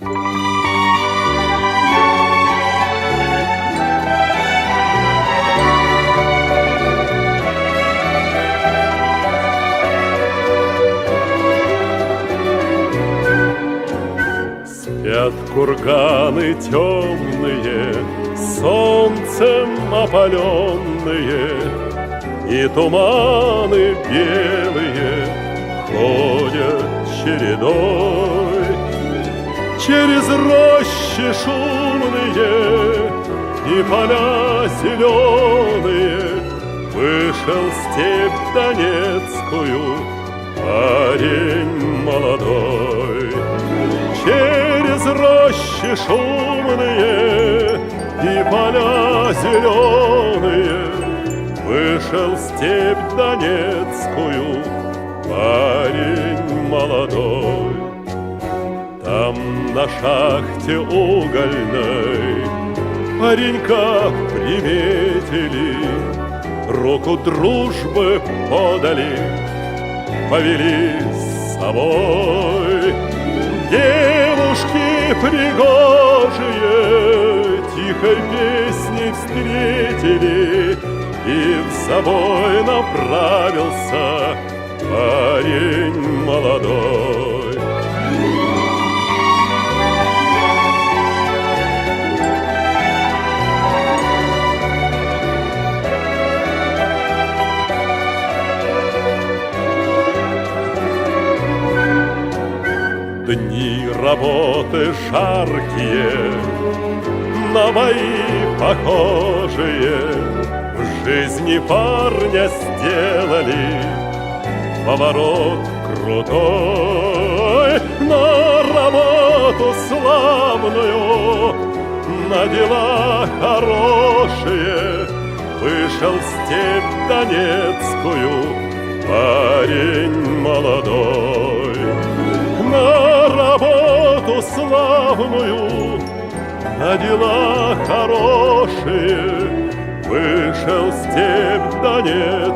Спят курганы темные, солнцем опаленные, И туманы белые ходят чередой. Через рощи шумные и поля зеленые Вышел степь Донецкую парень молодой. Через рощи шумные и поля зеленые Вышел степь Донецкую парень молодой. Там на шахте угольной Паренька приметили, Руку дружбы подали, Повели с собой. Девушки пригожие Тихой песней встретили И в собой направился Парень молодой. Дни работы жаркие, на мои похожие, В жизни парня сделали. Поворот крутой На работу славную, на дела хорошие. Вышел в степь Донецкую парень молодой славную, на дела хорошие, вышел степь Донецкую